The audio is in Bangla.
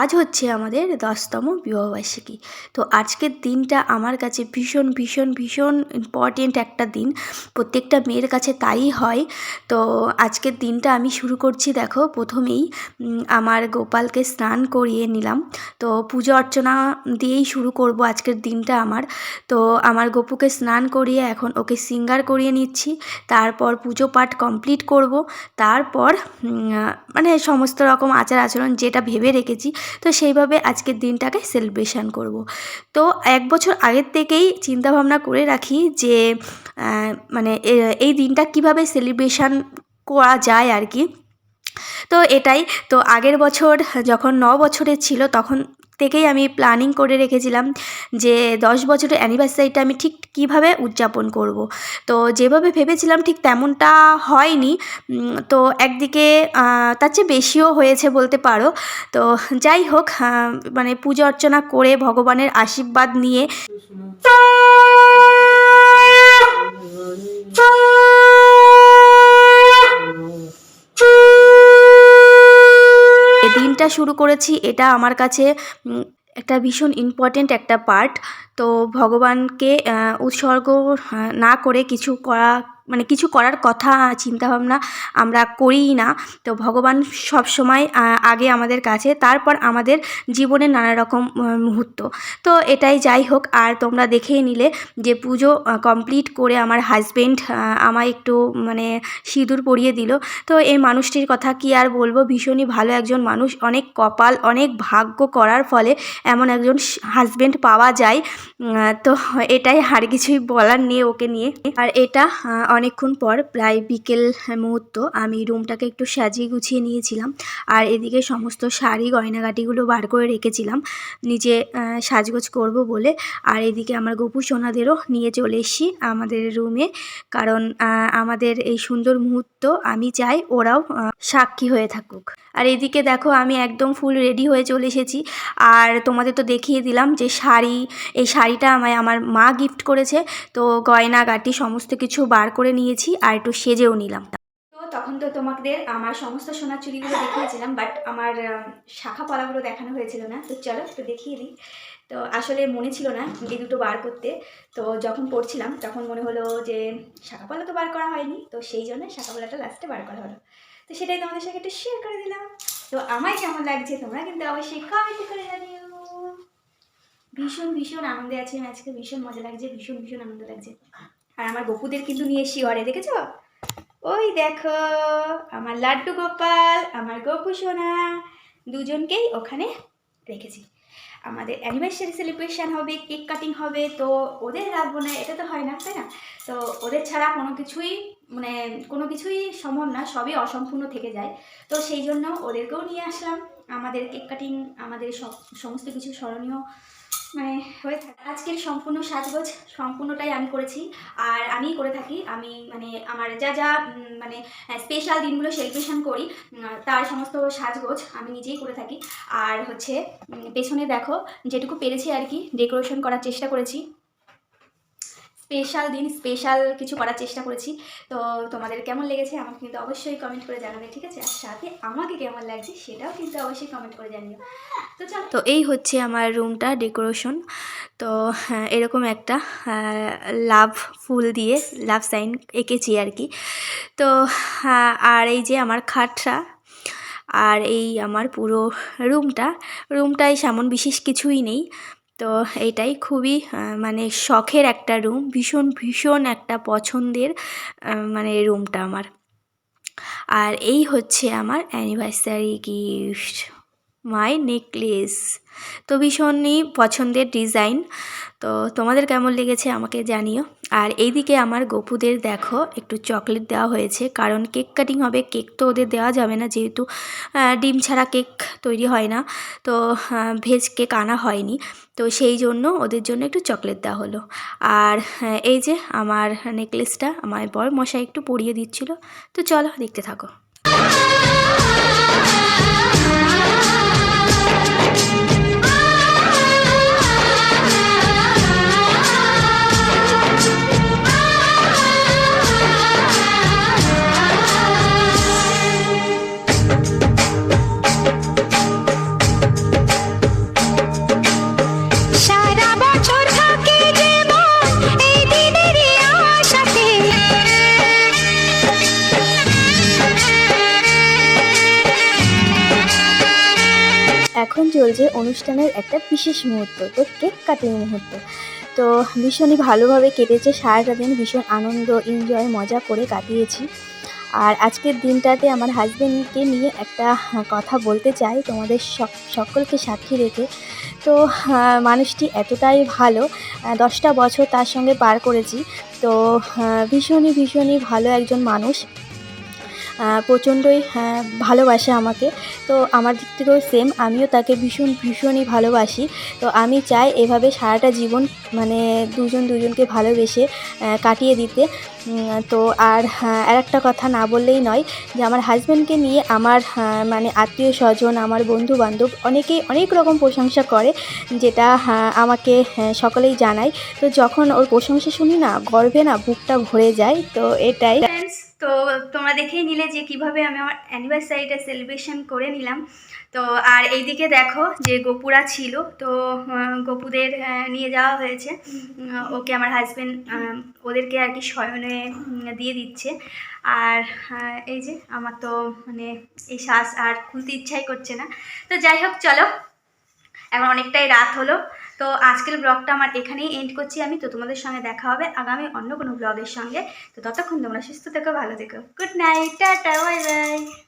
আজ হচ্ছে আমাদের দশতম বিবাহবার্ষিকী। তো আজকের দিনটা আমার কাছে ভীষণ ভীষণ ভীষণ ইম্পর্টেন্ট একটা দিন। প্রত্যেকটা মেয়ের কাছে তাই হয়। তো আজকের দিনটা আমি শুরু করছি দেখো, প্রথমেই আমার গোপালকে স্নান করিয়ে নিলাম। তো পুজো অর্চনা দিয়েই শুরু করব আজকের দিনটা আমার। তো আমার গোপুকে স্নান করিয়ে এখন ওকে সিঙ্গার করিয়ে নিচ্ছি। তারপর পুজো পাঠ কমপ্লিট করব। তারপর মানে সমস্ত রকম আচার আচরণ যেটা ভেবে রেখেছি তো সেইভাবে আজকের দিনটাকে সেলিব্রেশন করব। তো এক বছর আগের থেকেই চিন্তা ভাবনা করে রাখি যে মানে এই দিনটা কীভাবে সেলিব্রেশন করা যায় আর কি। তো এটাই। তো আগের বছর যখন ন বছরের ছিল তখন থেকেই আমি প্ল্যানিং করে রেখেছিলাম যে দশ বছরের অ্যানিভার্সারিটা আমি ঠিক কীভাবে উদযাপন করব। তো যেভাবে ভেবেছিলাম ঠিক তেমনটা হয়নি। তো একদিকে তার চেয়ে বেশিও হয়েছে বলতে পারো। তো যাই হোক মানে পুজো অর্চনা করে ভগবানের আশীর্বাদ নিয়ে এই শুরু করেছি, এটা আমার কাছে একটা ভীষণ ইম্পর্টেন্ট একটা পার্ট তো ভগবানকে উৎসর্গ না করে কিছু করা মানে কিছু করার কথা, চিন্তাভাবনা আমরা করিই না। তো ভগবান সব সময় আগে আমাদের কাছে, তারপর আমাদের জীবনের নানা রকম মুহূর্ত। তো এটাই যাই হোক, আর তোমরা দেখেই নিলে যে পুজো কমপ্লিট করে আমার হাজবেন্ড আমায় একটু মানে সিঁদুর পরিয়ে দিল। তো এই মানুষটির কথা কি আর বলব? ভীষণই ভালো একজন মানুষ, অনেক কপাল, অনেক ভাগ্য করার ফলে এমন একজন হাজবেন্ড পাওয়া যায়। তো এটাই আর কিছুই বলার নেই ওকে নিয়ে। আর এটা অনেকক্ষণ পর প্রায় বিকেল মুহূর্ত আমি রুমটাকে একটু সাজিয়ে গুছিয়ে নিয়েছিলাম। আর এদিকে সমস্ত শাড়ি, গয়নাগাটিগুলো বার করে রেখেছিলাম। নিজে সাজগোজ করব বলে। আর এদিকে আমার গপু সোনাদেরও নিয়ে চলে এসেছি আমাদের রুমে। কারণ আমাদের এই সুন্দর মুহূর্ত, আমি চাই ওরাও সাক্ষী হয়ে থাকুক। আর এদিকে দেখো, আমি একদম ফুল রেডি হয়ে চলে এসেছি। আর তোমাদের তো দেখিয়ে দিলাম যে শাড়ি, এই শাড়িটা আমায়, আমার মা গিফট করেছে। তো গয়নাগাটি সমস্ত কিছু বার করে নিয়েছি আর একটু সেজেও নিলাম। তো তখন তো তোমাদের আমার সমস্ত সোনার চুড়িগুলো দেখিয়েছিলাম বাট আমার শাখা পলাগুলো দেখানো হয়েছিল না। তো চলো একটু দেখিয়ে দিই। তো আসলে মনে ছিল না এই দুটো বার করতে। তো যখন পড়ছিলাম তখন মনে হলো যে শাখাপালা তো বার করা হয়নি, তো সেই জন্য শাখাপালাটা লাস্টে বার করা হলো। তো সেটাই তোমাদের সাথে একটু শেয়ার করে দিলাম। তো আমায় কেমন লাগছে তোমরা কিন্তু অবশ্যই কমেন্ট করে জানিও। ভীষণ ভীষণ আনন্দে আছি আজকে, ভীষণ মজা লাগছে, ভীষণ ভীষণ আনন্দ লাগছে। আর আমার গপুদের কিন্তু নিয়ে ঘরে, দেখেছ? ওই দেখো, আমার লাড্ডু গোপাল, আমার গপু সোনা, দুজনকেই ওখানে রেখেছি। আমাদের অ্যানিভার্সারি সেলিব্রেশন হবে কেক কাটিং হবে, তো ওদের রাখব না, এটা তো হয় না, তাই না? তো ওদের ছাড়া কোনো কিছুই মানে কোনো কিছুই সম্ভব না, সবই অসম্পূর্ণ থেকে যায়। তো সেই জন্য ওদেরকেও নিয়ে আসলাম। আমাদের কেক কাটিং আমাদের সব, সমস্ত কিছু স্মরণীয় হয়ে থাকে। আজকের সম্পূর্ণ সাজগোজ সম্পূর্ণটাই আমি করেছি। আর আমি করে থাকি। আমি মানে আমার যা যা মানে স্পেশাল দিনগুলো সেলিব্রেশন করি তার সমস্ত সাজগোজ আমি নিজেই করে থাকি। আর হচ্ছে পেছনে দেখো, যেটুকু পেরেছি আর কি ডেকোরেশন করার চেষ্টা করেছি। স্পেশাল দিন স্পেশাল কিছু করার চেষ্টা করেছি। তো তোমাদের কেমন লেগেছে আমাকে কিন্তু অবশ্যই কমেন্ট করে জানাবে ঠিক আছে? আর সাথে আমাকে কেমন লাগছে সেটাও কিন্তু অবশ্যই কমেন্ট করে জানিও। তো চলো। তো এই হচ্ছে আমার রুমটা ডেকোরেশন তো হ্যাঁ, এরকম একটা লাভ ফুল দিয়ে লাভ সাইন এঁকেছি আর কি। তো হ্যাঁ, আর এই যে আমার খাটটা আর এই আমার পুরো রুমটা রুমটায় সেমন বিশেষ কিছুই নেই। তো এটাই খুবই মানে শখের একটা রুম ভীষণ ভীষণ একটা পছন্দের মানে রুমটা আমার। আর এই হচ্ছে আমার অ্যানিভার্সারি গিফট মাই নেকলেস তো ভীষণই পছন্দের ডিজাইন তো তোমাদের কেমন লেগেছে আমাকে জানিও। আর এইদিকে আমার গপুদের দেখো, একটু চকলেট দেওয়া হয়েছে, কারণ কেক কাটিং হবে, কেক তো ওদের দেওয়া যাবে না, যেহেতু ডিম ছাড়া কেক তৈরি হয় না, তো ভেজ কেক আনা হয়নি, তো সেই জন্য ওদের জন্য একটু চকলেট দেওয়া হলো। আর এই যে আমার নেকলেসটা আমার বর মশাই একটু পরিয়ে দিচ্ছিল, তো চলো দেখতে থাকো। চলছে অনুষ্ঠানের একটা বিশেষ মুহূর্ত, তো কেক কাটিং মুহূর্ত। তো ভীষণই ভালোভাবে কেটেছে, সারাটা দিন ভীষণ আনন্দ এনজয় মজা করে কাটিয়েছি। আর আজকের দিনটাতে আমার হাজব্যান্ডকে নিয়ে একটা কথা বলতে চাই, তোমাদের সকলকে সাক্ষী রেখে। তো মানুষটি এতটাই ভালো দশটা বছর তার সঙ্গে পার করেছি। তো ভীষণই ভীষণই ভালো একজন মানুষ। প্রচণ্ডই আহ, ভালোবাসে আমাকে। তো আমার দিক থেকেও সেম আমিও তাকে ভীষণ ভীষণই ভালোবাসি। তো আমি চাই এভাবে সারাটা জীবন মানে দুজন দুজনকে ভালোবেসে কাটিয়ে দিতে। তো আর হ্যাঁ, আর একটা কথা না বললেই নয় যে আমার হাজব্যান্ডকে নিয়ে আমার মানে আত্মীয় স্বজন আমার বন্ধু বান্ধব অনেকেই অনেক রকম প্রশংসা করে যেটা আমাকে সকলেই জানায়। তো যখন ওর প্রশংসা শুনি না গর্বে না বুকটা ভরে যায়। তো এটাই। তো তোমরা দেখেই নিলে যে কীভাবে আমি আমার অ্যানিভার্সারিটা সেলিব্রেশন করে নিলাম। তো আর এইদিকে দেখো যে গোপুরা ছিল, তো গোপুদের নিয়ে যাওয়া হয়েছে। ওকে আমার হাজবেন্ড ওদেরকে আর কি শয়নে দিয়ে দিচ্ছে। আর এই যে আমার তো মানে এই শ্বাস আর খুলতে ইচ্ছাই করছে না। তো যাই হোক, চলো। এখন অনেকটাই রাত হলো। তো আজকের ব্লগটা আমার এখানেই এন্ড করছি। আমি তো তোমাদের সঙ্গে দেখা হবে আগামী অন্য কোনো ব্লগের সঙ্গে। তো ততক্ষণ তোমরা সুস্থ থেকো, ভালো থেকো। Good night tata bye bye